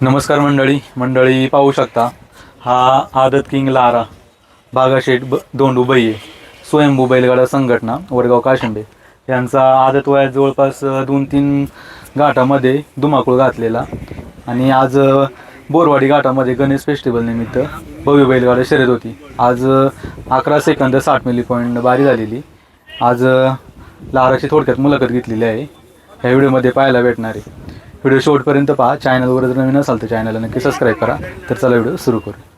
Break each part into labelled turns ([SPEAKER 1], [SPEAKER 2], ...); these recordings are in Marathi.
[SPEAKER 1] नमस्कार मंडळी. मंडळी पाहू शकता हा आदत किंग लारा बागाशेठ ब दोंडू बैये स्वयंभू बैलगाडा संघटना वडगाव काशिंबे यांचा आदत वयात जवळपास दोन तीन घाटामध्ये धुमाकूळ घातलेला आणि आज बोरवाडी घाटामध्ये गणेश फेस्टिवल निमित्त भव्य बैलगाडा शर्यत होती. आज अकरा सेकंद साठ मिली पॉईंट बारी झालेली. आज लाराची थोडक्यात मुलाखत घेतलेली आहे. ह्या व्हिडिओमध्ये पाहायला भेटणार आहे. व्हिडिओ शेवटपर्यंत पहा. चॅनलवर जर नवीन असाल तर चॅनलला नक्की सबस्क्राईब करा. तर चला व्हिडिओ सुरू करू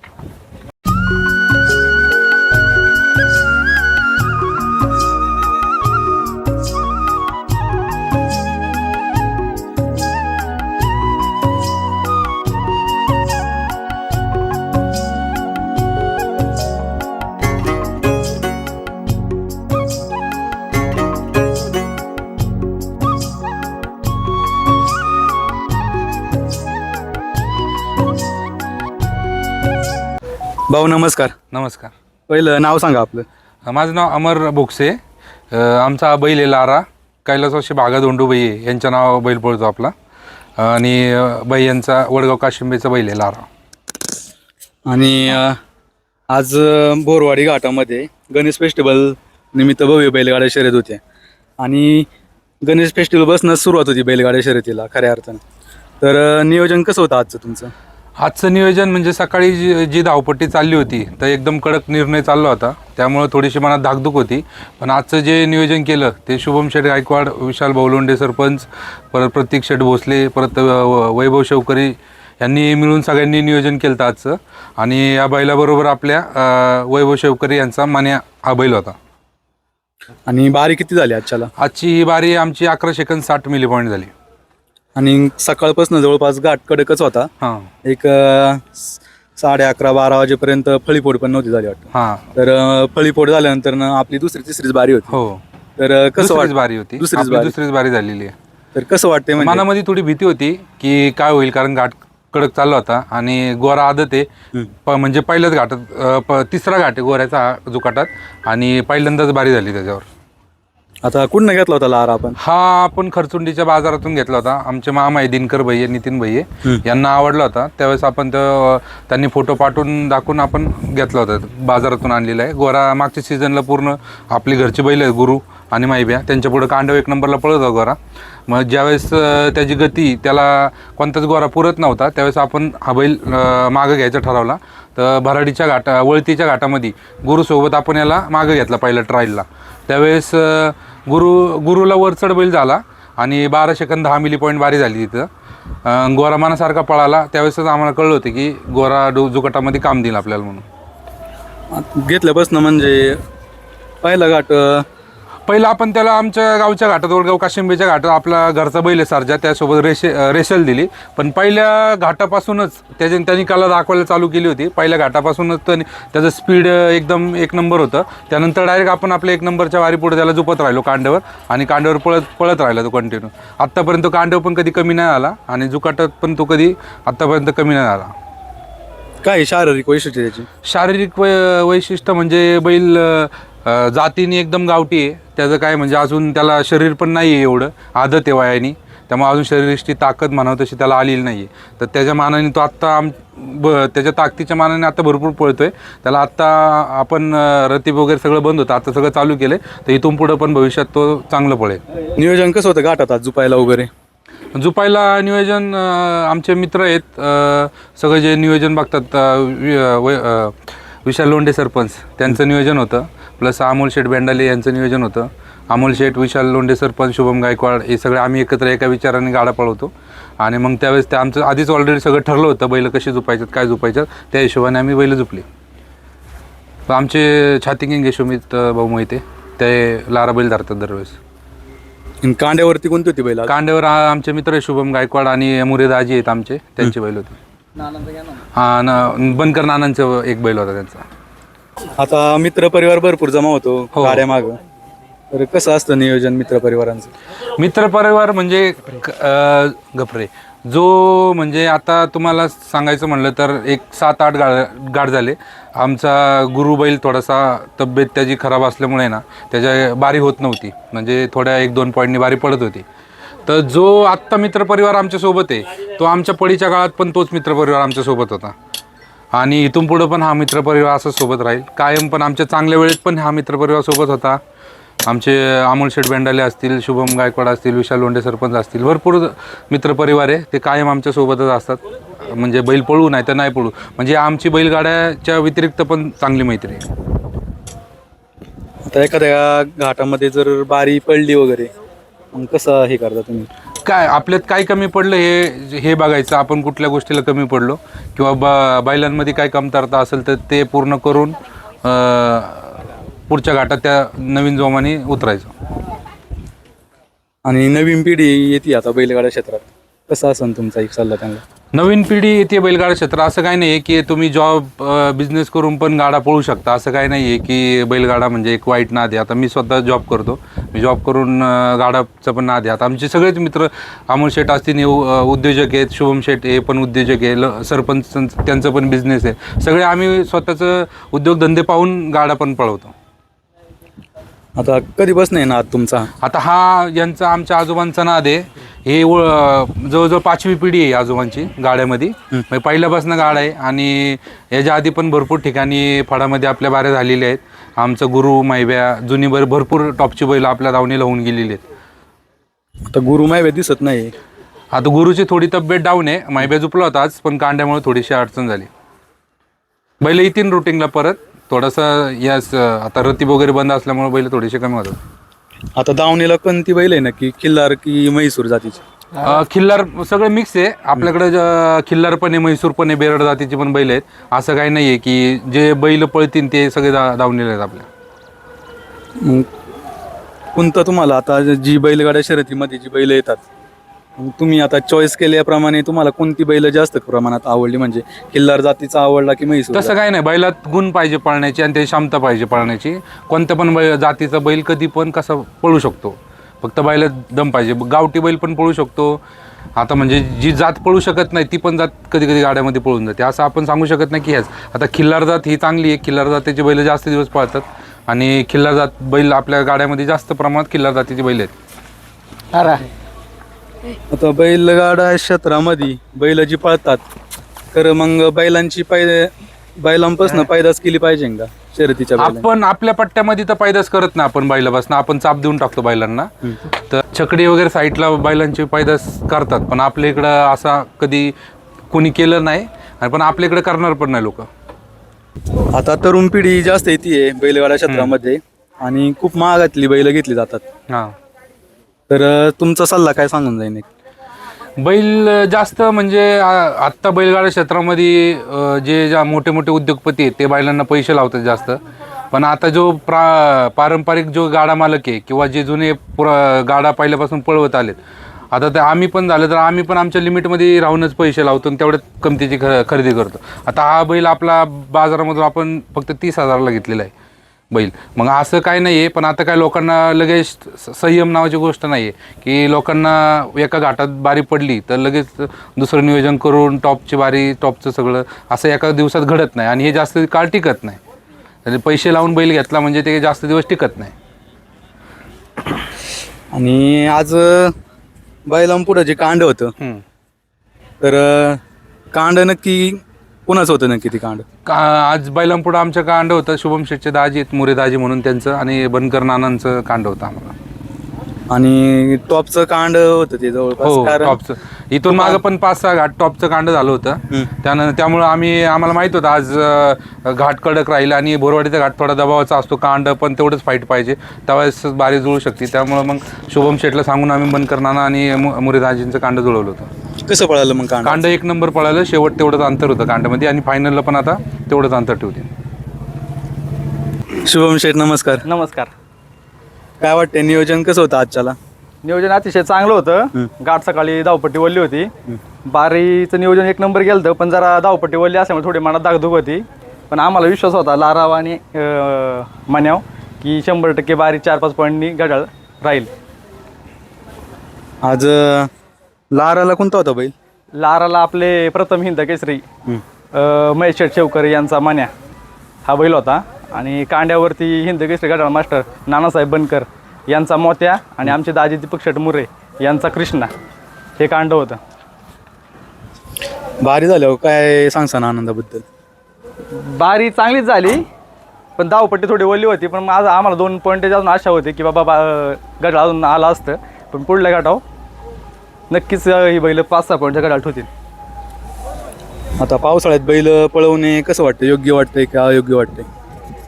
[SPEAKER 1] भाऊ नमस्कार.
[SPEAKER 2] नमस्कार.
[SPEAKER 1] पहिलं नाव सांगा आपलं.
[SPEAKER 2] माझं नाव अमर बोक्से अ, आमचा बैल आहे लारा. कैलासवाशी बागा दोंडूबाई आहे. यांचं नाव बैल पळतो आपला. आणि अ, बाई यांचा वडगाव काशिंबेचा बैल आहे लारा.
[SPEAKER 1] आणि अ, आज अ, बोरवाडी घाटामध्ये गणेश फेस्टिवल निमित्त भव्य बैलगाड्या शर्यत होते आणि गणेश फेस्टिवल बसनं सुरुवात होती बैलगाड्या शर्यतीला खऱ्या अर्थानं. तर अ, नियोजन कसं होतं आजचं तुमचं?
[SPEAKER 2] आजचं नियोजन म्हणजे सकाळी जी जी धावपट्टी चालली होती तर एकदम कडक निर्णय चालला होता. त्यामुळे थोडीशी मनात धाकधूक होती. पण आजचं जे नियोजन केलं ते शुभम शेठ गायकवाड विशाल बौलोंडे सरपंच परत प्रतीक शेठ भोसले परत वैभव शेवकरी यांनी मिळून सगळ्यांनी नियोजन केलं होतं आजचं. आणि या बैलाबरोबर आपल्या वैभव शेवकरी यांचा मान्या हा बैल होता.
[SPEAKER 1] आणि बारी किती झाली आजच्याला?
[SPEAKER 2] आजची ही बारी आमची अकरा सेकंद साठ मिली पॉईंट झाली.
[SPEAKER 1] आणि सकाळपासून जवळपास घाट कडकच होता.
[SPEAKER 2] हां.
[SPEAKER 1] एक अ, साडे अकरा बारा वाजेपर्यंत फळीफोड पण नव्हती झाली वाटतं.
[SPEAKER 2] हां.
[SPEAKER 1] तर अ, फळीफोड झाल्यानंतर ना आपली दुसरी तिसरीच बारी होती.
[SPEAKER 2] हो.
[SPEAKER 1] तर अ, कसं
[SPEAKER 2] दुसरीच
[SPEAKER 1] वाट
[SPEAKER 2] बारी होती.
[SPEAKER 1] दुसरीच
[SPEAKER 2] आपली
[SPEAKER 1] बारी.
[SPEAKER 2] दुसरीच बारी झालेली आहे.
[SPEAKER 1] तर कसं वाटतंय म्हणजे?
[SPEAKER 2] मनामध्ये थोडी भीती होती की काय होईल कारण घाट कडक चालला होता आणि गोरा आदत आहे. प- म्हणजे पहिल्याच घाटात अ, प- तिसरा घाट आहे गोऱ्याचा जुकाटात. आणि पहिल्यांदाच बारी झाली त्याच्यावर.
[SPEAKER 1] आता कुठनं घेतला होता लारा आपण?
[SPEAKER 2] हा आपण खरचुंडीच्या बाजारातून घेतला होता. आमचे मामा आहे दिनकर भैये नितीन भैये. यांना आवडला होता. त्यावेळेस आपण तो त्यांनी फोटो पाठवून दाखवून आपण घेतला होता. बाजारातून आणलेला आहे. गोरा मागच्या सीझनला पूर्ण आपली घरची बैल आहे गुरु आणि माईब्या त्यांच्या पुढे कांडव एक नंबरला पळत होता गोरा. मग ज्यावेळेस अं, त्याची गती त्याला कोणताच गोरा पुरत नव्हता. त्यावेळेस आपण हा बैल अं, मागं घ्यायचा ठरवला. तर भराडीच्या घाटा वळतीच्या घाटामध्ये गुरुसोबत आपण याला मागं घेतला पहिल्या ट्रायलला त्यावेळेस अं, गुरु गुरुला वर चढबैल झाला आणि बारा सेकंद दहा मिली पॉईंट बारी झाली तिथं. गोरामानासारखा गोरा मनासारखा पळाला. त्यावेळेसच आम्हाला कळलं होतं की गोरा डो जुकटामध्ये काम देईल आपल्याला म्हणून.
[SPEAKER 1] घेतल्यापासून म्हणजे पहिला घाट
[SPEAKER 2] पहिलं आपण त्याला आमच्या गावच्या घाटात वडगाव काशिंबेच्या घाटात आपला घरचा बैल सारजा त्यासोबत रेशे रेशल दिली. पण पहिल्या घाटापासूनच त्याच्या त्यांनी कला दाखवायला चालू केली होती. पहिल्या घाटापासूनच त्याने त्याचं स्पीड एकदम एक नंबर होतं. त्यानंतर डायरेक्ट आपण आपल्या एक नंबरच्या वारी पुढे त्याला झुपत राहिलो कांड्यावर आणि कांड्यावर पळत पळत राहिला तो कंटिन्यू आत्तापर्यंत कांड्यावर पण कधी कमी नाही आला आणि जुकाटात पण तो कधी आत्तापर्यंत कमी नाही आला.
[SPEAKER 1] काय शारीरिक वैशिष्ट्य त्याची?
[SPEAKER 2] शारीरिक वै वैशिष्ट्य म्हणजे बैल जातीने एकदम गावठी आहे. त्याचं काय म्हणजे अजून त्याला शरीर पण नाही आहे एवढं. आदत आहे वयाने. त्यामुळे अजून शरीराची ताकद म्हणावं तशी त्याला आलेली नाही आहे तर त्याच्या मानाने तो आत्ता आम ब त्याच्या ताकदीच्या मानाने आता भरपूर पळतोय. त्याला आत्ता आपण अ, रतीब वगैरे सगळं बंद होतं. आता सगळं चालू केलं तर इथून पुढं पण भविष्यात तो चांगलं पळेल.
[SPEAKER 1] नियोजन कसं होतं घाटात आज झुपायला वगैरे?
[SPEAKER 2] जुपायला नियोजन आमचे मित्र आहेत. सगळे जे नियोजन बघतात विशाल लोंढे सरपंच. त्यांचं नियोजन होतं. प्लस अमोल शेठ बेंडाले यांचं नियोजन होतं. अमोल शेठ विशाल लोंढे सरपंच शुभम गायकवाड हे सगळे आम्ही एकत्र एका विचाराने गाडा पळवतो. आणि मग त्यावेळेस ते आमचं आधीच ऑलरेडी सगळं ठरलं होतं बैल कशी झुपायच्यात काय झुपायच्यात त्या हिशोबाने आम्ही बैल झुपली. तर आमचे छाती यशोमित भाऊ मोहिते ते लारा बैल धरतात दरवेळेस.
[SPEAKER 1] आणि कांड्यावरती कोणती होती बैल?
[SPEAKER 2] कांड्यावर आ- आमचे मित्र आहे शुभम गायकवाड आणि मुरेदाजी आहेत आमचे त्यांची बैल होती. हा न बनकर नानांचं एक बैल होता त्यांचा.
[SPEAKER 1] आता मित्र परिवार भरपूर जमा होतो
[SPEAKER 2] हो.
[SPEAKER 1] गाड्या माग तर कसं असतं नियोजन मित्र परिवारांचं
[SPEAKER 2] मित्र परिवार म्हणजे क- अ, गपरे जो म्हणजे आता तुम्हाला सांगायचं म्हणलं तर एक सात आठ गाड गाड झाले. आमचा गुरु बैल थोडासा तब्येत त्याची खराब असल्यामुळे ना त्याच्या बारी होत नव्हती. म्हणजे थोड्या एक दोन पॉईंटनी बारी पडत होती. तर जो आत्ता मित्रपरिवार आमच्यासोबत आहे तो आमच्या पडीच्या काळात पण तोच मित्रपरिवार आमच्यासोबत होता. आणि इथून पुढं पण हा मित्रपरिवार असंच सोबत राहील. कायम पण आमच्या चांगल्या वेळेत पण हा मित्रपरिवार सोबत होता. आमचे अमोल शेठ बेंडाले असतील शुभम गायकवाड असतील विशाल लोंढे सरपंच असतील भरपूर मित्रपरिवार आहे. ते कायम आमच्यासोबतच असतात. म्हणजे बैल पळू नाही तर नाही पळू. म्हणजे आमची बैलगाड्याच्या व्यतिरिक्त पण चांगली मैत्री आहे.
[SPEAKER 1] आता एखाद्या घाटामध्ये जर बारी पडली वगैरे मग कसं हे करता तुम्ही?
[SPEAKER 2] काय आपल्यात काय कमी पडलं हे हे बघायचं. आपण कुठल्या गोष्टीला कमी पडलो? किंवा ब बैलांमध्ये काय कमतरता असेल तर ते पूर्ण करून अं, पुढच्या घाटात त्या नवीन जोमाने उतरायचं.
[SPEAKER 1] आणि नवीन पिढी येते आता बैलगाड्या क्षेत्रात. कसं असेल तुमचा एक सल्ला त्यांना?
[SPEAKER 2] नवीन पिढी येते बैलगाडा क्षेत्र असं काही नाही आहे की तुम्ही जॉब बिझनेस करून पण गाडा पळू शकता. असं काही नाही आहे की बैलगाडा म्हणजे एक वाईट नाद आहे. आता मी स्वतः जॉब करतो. मी जॉब करून गाडाचं पण नाद आहे. आता आमचे सगळेच मित्र अमोल शेठ असतील हे उद्योजक आहेत. शुभम शेठ हे पण उद्योजक आहे. ल सरपंच त्यांचं पण बिझनेस आहे. सगळे आम्ही स्वतःचं उद्योगधंदे पाहून गाडा पण पळवतो.
[SPEAKER 1] आता कधीपासून आहे ना तुमचा?
[SPEAKER 2] आता हा यांचा आमच्या आजोबांचा नाद आहे. हे व- जवळजवळ पाचवी पिढी आहे आजोबांची गाड्यामध्ये. म्हणजे पहिल्यापासून गाडा आहे आणि याच्या आधी पण भरपूर ठिकाणी फळामध्ये आपल्या बाऱ्या झालेल्या आहेत. आमचं गुरु मायब्या जुनी बर भरपूर टॉपची बैल आपल्या दावणीला होऊन गेलेली आहेत.
[SPEAKER 1] आता गुरु मायवे दिसत नाही
[SPEAKER 2] आता गुरुची थोडी तब्येत डाऊन आहे. मायब्या झुपला होता आज पण कांड्यामुळे थोडीशी अडचण झाली. बैल येतील रुटीनला परत. थोडंसं यास आता रतीब वगैरे बंद असल्यामुळे बैल थोडीशी कमी होतात.
[SPEAKER 1] आता दावणीला कोणती बैल आहे नक्की? किल्लार की म्हैसूर जातीची?
[SPEAKER 2] अ, खिल्लार सगळे मिक्स आहे. आपल्याकडे ज- खिल्लार पण आहे म्हैसूर पण आहे बेरड जातीची पण बैल आहेत. असं काही नाही आहे की जे बैल पळतील ते सगळे दा दावणीला आहेत आपल्या.
[SPEAKER 1] मग कोणतं तुम्हाला? आता जी बैलगाड्या शर्यतीमध्ये जी बैल येतात मग तुम्ही आता चॉईस केल्याप्रमाणे तुम्हाला कोणती बैल जास्त प्रमाणात आवडली? म्हणजे किल्लार जातीचा आवडला की म्हैसूर
[SPEAKER 2] तसं काही नाही. बैलात गुण पाहिजे पळण्याची आणि त्याची क्षमता पाहिजे पळण्याची. कोणत्या पण बैल जातीचा बैल कधी पण कसा पळू शकतो. फक्त बैलात दम पाहिजे. गावठी बैल पण पळू शकतो. आता म्हणजे जी जात पळू शकत नाही ती पण जात कधी कधी गाड्यामध्ये पळून जाते. असं आपण सांगू शकत नाही की ह्याच आता खिल्लार जात ही चांगली आहे. खिल्लार जातीची बैल जास्त दिवस पळतात. आणि खिल्लार जात बैल आपल्या गाड्यामध्ये जास्त प्रमाणात खिल्लार जातीची बैल आहेत.
[SPEAKER 1] आता बैलगाडा क्षेत्रामध्ये बैल जी पळतात. तर मग बैलांची पाय बैलांपासून पायदास केली पाहिजे का? शर्यतीच्या?
[SPEAKER 2] आपण आपल्या पट्ट्यामध्ये तर पैदास करत नाही आपण बैलापासून. आपण चाप देऊन टाकतो बैलांना. तर छकडी वगैरे साईडला बैलांची पैदास करतात. पण आपल्या इकडं असा कधी कोणी केलं नाही आणि पण आपल्या इकडे करणार पण नाही लोक.
[SPEAKER 1] आता तरुण पिढी जास्त येते बैलगाडा क्षेत्रामध्ये. आणि खूप महागातली बैल घेतली जातात.
[SPEAKER 2] हां.
[SPEAKER 1] तर तुमचा सल्ला काय सांगून जाईन एक?
[SPEAKER 2] बैल जास्त म्हणजे आ- आत्ता बैलगाडा क्षेत्रामध्ये अ, जे ज्या मोठे मोठे उद्योगपती आहेत ते बैलांना पैसे लावतात जास्त. पण आता जो प्रा पारंपरिक जो गाडा मालक आहे किंवा जे जुने पुरा गाडा पहिल्यापासून पळवत आलेत आता ते आम्ही पण झालं तर आम्ही पण आमच्या लिमिटमध्ये राहूनच पैसे लावतो आणि तेवढ्यात कमतीची ख खरेदी करतो. आता हा बैल आपला बाजारामधून आपण फक्त तीस हजाराला घेतलेला आहे. बैल. मग असं काय नाही आहे पण आता काय लोकांना लगेच स- संयम नावाची गोष्ट नाही आहे की लोकांना एका घाटात बारी पडली तर लगेच दुसरं नियोजन करून टॉपची बारी टॉपचं सगळं असं एका दिवसात घडत नाही. आणि हे जास्त काळ टिकत नाही. आणि पैसे लावून बैल घेतला म्हणजे ते जास्त दिवस टिकत नाही.
[SPEAKER 1] आणि आज बैलांपुढं जे कांड होतं
[SPEAKER 2] हम्म.
[SPEAKER 1] तर अं, कांड नक्की कुणाचं होतं नक्की ती कांड?
[SPEAKER 2] का आज बैलांपुढं आमच्या कांड होतं. शुभम शेठचे दाजी आहेत मुरे दाजी म्हणून त्यांचं आणि बनकर नानांचं कांड होतं आम्हाला.
[SPEAKER 1] आणि टॉपचं कांड होतं ते जवळपास
[SPEAKER 2] हो
[SPEAKER 1] कारण
[SPEAKER 2] टॉपचं. इथून मागं पण पाच सहा घाट टॉपचं कांड झालं होतं. त्यानं त्यामुळं आम्ही आम्हाला माहीत होतं आज अं, घाट कडक राहील आणि बोरवाडीचा घाट थोडा दबावाचा असतो कांड पण तेवढंच फाईट पाहिजे. त्यावेळेस बारी जुळू शकते. त्यामुळं मग शुभम शेठला सांगून आम्ही बंद करणार आणि मु- मुरीदाजींचं कांड जुळवलं होतं.
[SPEAKER 1] कसं पळालं मग कांड?
[SPEAKER 2] कांड एक नंबर पळालं शेवट तेवढंच अंतर होतं कांडामध्ये आणि फायनलला पण आता तेवढंच अंतर ठेवते
[SPEAKER 1] शुभम शेठ नमस्कार.
[SPEAKER 3] नमस्कार.
[SPEAKER 1] काय वाटतंय नियोजन कसं होतं आजच्याला?
[SPEAKER 3] नियोजन अतिशय चांगलं होतं. गाठ सकाळी धावपट्टी वल्ली होती. बारीचं नियोजन एक नंबर गेलं होतं पण जरा धावपट्टी वल्ली असल्यामुळे थोडी मनात दागदुग होती. पण आम्हाला विश्वास होता लाराव आणि अं, मान्याव की शंभर टक्के बारी चार पाच पॉईंटनी घड्याळ राहील.
[SPEAKER 1] आज अं, लाराला कोणता होता बैल?
[SPEAKER 3] लाराला आपले प्रथम हिंद केसरी अं, महेश शेठ शेवकर यांचा मान्या. हा बैल होता. आणि कांड्यावरती हिंद केसरी घड्याळ मास्टर नानासाहेब बनकर यांचा मोत्या आणि आमचे दाजी दीपक शेठ मुरे यांचा कृष्णा. हे कांड होतं.
[SPEAKER 1] भारी झाल्यावर काय सांगसा ना आनंदाबद्दल?
[SPEAKER 3] बारी चांगलीच झाली. पण धावपट्टी थोडी ओली होती. पण माझं आम्हाला दोन पॉईंट अजून आशा होती की बाबा बा अजून आला असतं. पण पुढल्या गटाव नक्कीच ही बैल पाच सहा पॉईंटच्या गडात होतील
[SPEAKER 1] आता पावसाळ्यात बैल पळवणे कसं वाटतं योग्य वाटतंय का अयोग्य वाटतंय?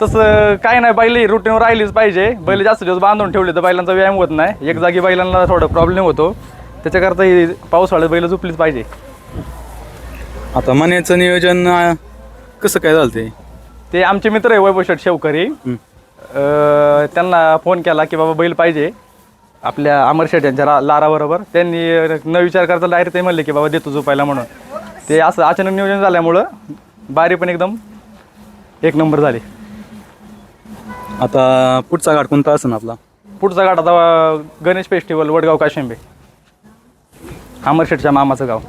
[SPEAKER 3] तसं काय नाही बैल ही रुटीनवर राहिलीच पाहिजे. बैल जास्त दिवस बांधून ठेवले तर बैलांचा व्यायाम होत नाही. एक जागी बैलांना थोडा प्रॉब्लेम होतो. त्याच्याकरता ही पावसाळ्यात बैल झोपलीच पाहिजे.
[SPEAKER 1] आता मण्याचं नियोजन अं, कसं काय झालं ते
[SPEAKER 3] आमचे मित्र आहे वैभव शेठ शेवकरी.
[SPEAKER 1] हं.
[SPEAKER 3] अं, त्यांना फोन केला की बाबा बैल पाहिजे. आपल्या अमर शेठ यांच्या ला लाराबरोबर. त्यांनी न विचार करता डायरेक्ट ते म्हणले की बाबा देतो झोपायला म्हणून. ते असं अचानक नियोजन झाल्यामुळं बारी पण एकदम एक नंबर झाली.
[SPEAKER 1] आता पुढचा घाट कोणता असेल आपला?
[SPEAKER 3] पुढचा गाठ आता गणेश फेस्टिवल वडगाव काशिंबे. अमर शेठच्या मामाचं गाव.